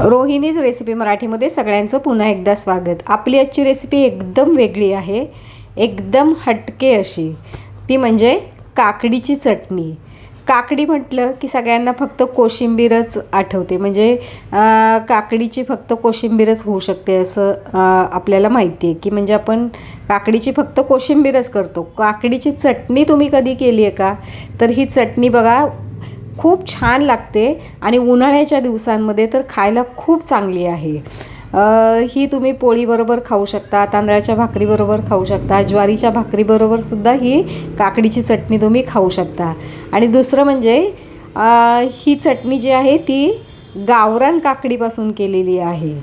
Rohini's recipe मराठीमध्ये सगळ्यांचं पुन्हा एकदा स्वागत. आपली आजची रेसिपी एकदम वेगळी आहे. एकदम हटके अशी. ती म्हणजे काकडीची चटणी. काकडी म्हटलं की सगळ्यांना फक्त कोशिंबीरच आठवते. म्हणजे काकडीची फक्त कोशिंबीरच होऊ शकते असं आपल्याला माहिती आहे की म्हणजे आपण काकडीची फक्त कोशिंबीरच करतो. काकडीची चटणी तुम्ही कधी केली आहे का? तर ही चटणी बघा खूप छान लागते आणि उन्हाळ्याच्या दिवसांमध्ये तर खायला खूप चांगली आहे. ही तुम्ही पोळीबरोबर खाऊ शकता तांदळाच्या भाकरीबरोबर खाऊ शकता ज्वारीच्या भाकरीबरोबर सुद्धा ही काकडीची चटणी तुम्ही खाऊ शकता. आणि दुसरं म्हणजे ही चटणी जी आहे ती गावरान काकडीपासून केलेली आहे.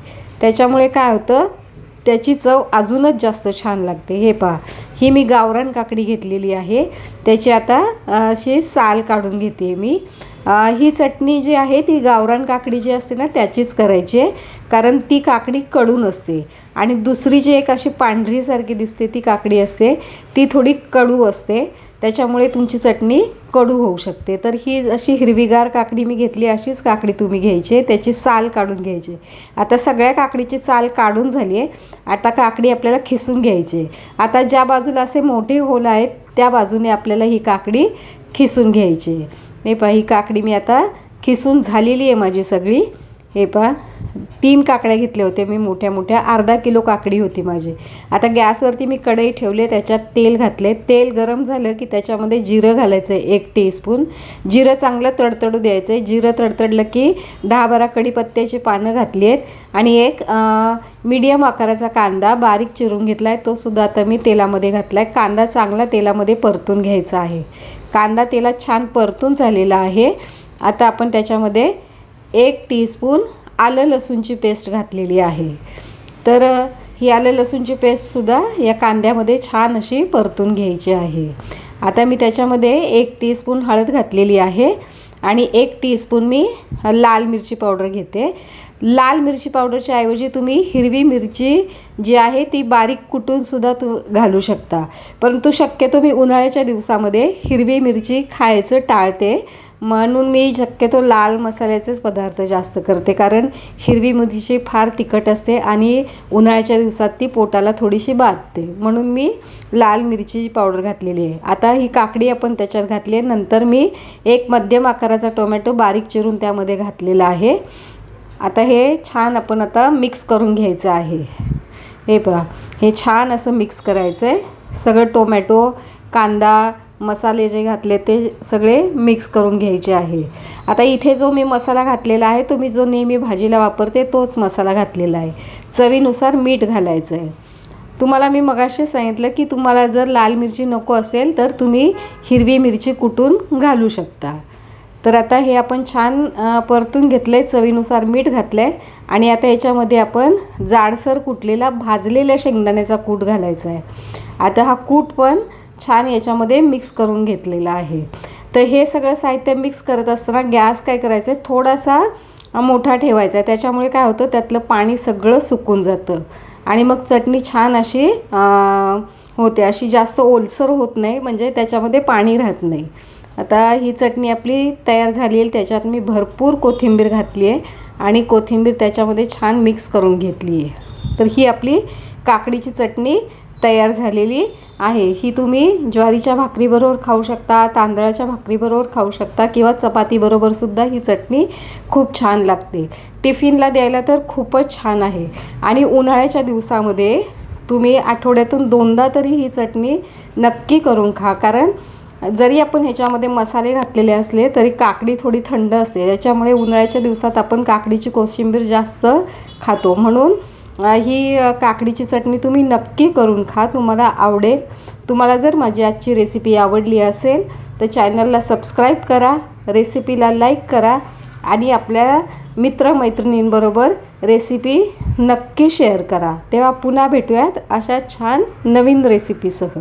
त्याच्यामुळे काय होतं त्याची चव अजूनच जास्त छान लागते. हे पहा ही मी गावरान काकडी घेतलेली आहे. त्याची आता अशी साल काढून घेते मी. ही चटणी जी आहे ती गावरान काकडी जी असते ना त्याचीच करायची आहे. कारण ती काकडी कडून असते. आणि दुसरी जी एक अशी पांढरीसारखी दिसते ती काकडी असते ती थोडी कडू असते. त्याच्यामुळे तुमची चटणी कडू होऊ शकते. तर ही अशी हिरवीगार काकडी मी घेतली अशीच काकडी तुम्ही घ्यायची आहे. त्याची साल काढून घ्यायची आता सगळ्या काकडीची साल काढून झाली आहे. आता काकडी आपल्याला खिसून घ्यायची आहे. आता ज्या बाजूला असे मोठे होल आहेत त्या बाजूने आपल्याला ही काकडी खिसून घ्यायची आहे. हे पहा ही काकडी मी आता खिसून झालेली आहे माझी सगळी. हे पहा तीन काकड्या घेतल्या होत्या मी मोठ्या मोठ्या अर्धा किलो काकडी होती माझी. आता गॅसवरती मी कढई ठेवले त्याच्यात तेल घातले. तेल गरम झालं की त्याच्यामध्ये जिरं घालायचं आहे एक टीस्पून जिरं चांगलं तडतडू द्यायचं आहे जिरं तडतडलं की दहा बारा कढीपत्त्याची पानं घातली आहेत. आणि एक मीडियम आकाराचा कांदा बारीक चिरून घेतला आहे तो सुद्धा आता मी तेलामध्ये घातला आहे कांदा चांगला तेलामध्ये परतून घ्यायचा आहे. कांदा तेलात छान परतून झालेला आहे. आता आपण त्याच्यामध्ये एक टीस्पून आलं लसूणची पेस्ट घातलेली आहे. तर ही आलं लसूणची पेस्टसुद्धा या कांद्यामध्ये छान अशी परतून घ्यायची आहे. आता मी त्याच्यामध्ये एक टीस्पून हळद घातलेली आहे आणि एक टीस्पून मी लाल मिरची पावडर घेते. लाल मिरची पावडरच्या ऐवजी तुम्ही हिरवी मिरची जी आहे ती बारीक कुटूनसुद्धा तू घालू शकता. परंतु शक्यतो मी उन्हाळ्याच्या दिवसामध्ये हिरवी मिरची खायचं टाळते. म्हणून मी शक्यतो लाल मसाल्याचेच पदार्थ जास्त करते कारण हिरवी मिरची फार तिखट असते आणि उन्हाळ्याच्या दिवसात ती पोटाला थोडीशी बाधते. म्हणून मी लाल मिरची पावडर घातलेली आहे. आता ही काकडी आपण त्याच्यात घातली आहे. नंतर मी एक मध्यम आकाराचा टोमॅटो बारीक चिरून त्यामध्ये घातलेला आहे. आता हे छान आपण आता मिक्स करून घ्यायचं आहे. हे पहा हे छान असं मिक्स करायचं आहे सगळं टोमॅटो कांदा मसाले जे घातले ते सगळे मिक्स करून घ्यायचे आहे. आता इथे जो मी मसाला घातलेला आहे तो मी जो नेहमी भाजीला वापरते तोच मसाला घातलेला आहे. चवीनुसार मीठ घालायचं आहे. तुम्हाला मी मगाशी सांगितलं की तुम्हाला जर लाल मिरची नको असेल तर तुम्ही हिरवी मिरची कुटून घालू शकता. तर आता हे आपण छान परतून घेतलं आहे चवीनुसार मीठ घातलं आहे आणि आता याच्यामध्ये आपण जाडसर कुटलेला भाजलेल्या शेंगदाण्याचा कूट घालायचा आहे. आता हा कूट पण छान याच्यामध्ये मिक्स करून घेतलेलं आहे. तर हे सगळं साहित्य मिक्स करत असताना गॅस काय करायचं आहे थोडासा मोठा ठेवायचा आहे. त्याच्यामुळे काय होतं? त्यातलं पाणी सगळं सुकून जातं. आणि मग चटणी छान अशी होते. अशी जास्त ओलसर होत नाही. म्हणजे त्याच्यामध्ये पाणी राहत नाही. आता ही चटणी आपली तयार झाली आहे. त्याच्यात मी भरपूर कोथिंबीर घातली आहे. आणि कोथिंबीर त्याच्यामध्ये छान मिक्स करून घेतली आहे. तर ही आपली काकडीची चटणी तयार झालेली आहे. ही तुम्ही ज्वारीच्या भाकरीबरोबर खाऊ शकता तांदळाच्या भाकरीबरोबर खाऊ शकता किंवा चपातीबरोबरसुद्धा ही चटणी खूप छान लागते. टिफिनला द्यायला तर खूपच छान आहे. आणि उन्हाळ्याच्या दिवसामध्ये तुम्ही आठवड्यातून दोनदा तरी ही चटणी नक्की करून खा. कारण जरी आपण ह्याच्यामध्ये मसाले घातलेले असले तरी काकडी थोडी थंड असते. त्याच्यामुळे उन्हाळ्याच्या दिवसात आपण काकडीची कोशिंबीर जास्त खातो. म्हणून ही काकडीची चटणी तुम्ही नक्की करून खा. तुम्हाला आवडेल. तुम्हाला जर माझी आजची रेसिपी आवडली असेल तर चॅनलला सबस्क्राईब करा रेसिपीला लाईक करा आणि आपल्या मित्रमैत्रिणींबरोबर रेसिपी नक्की शेअर करा. तेव्हा पुन्हा भेटूयात अशा छान नवीन रेसिपीसह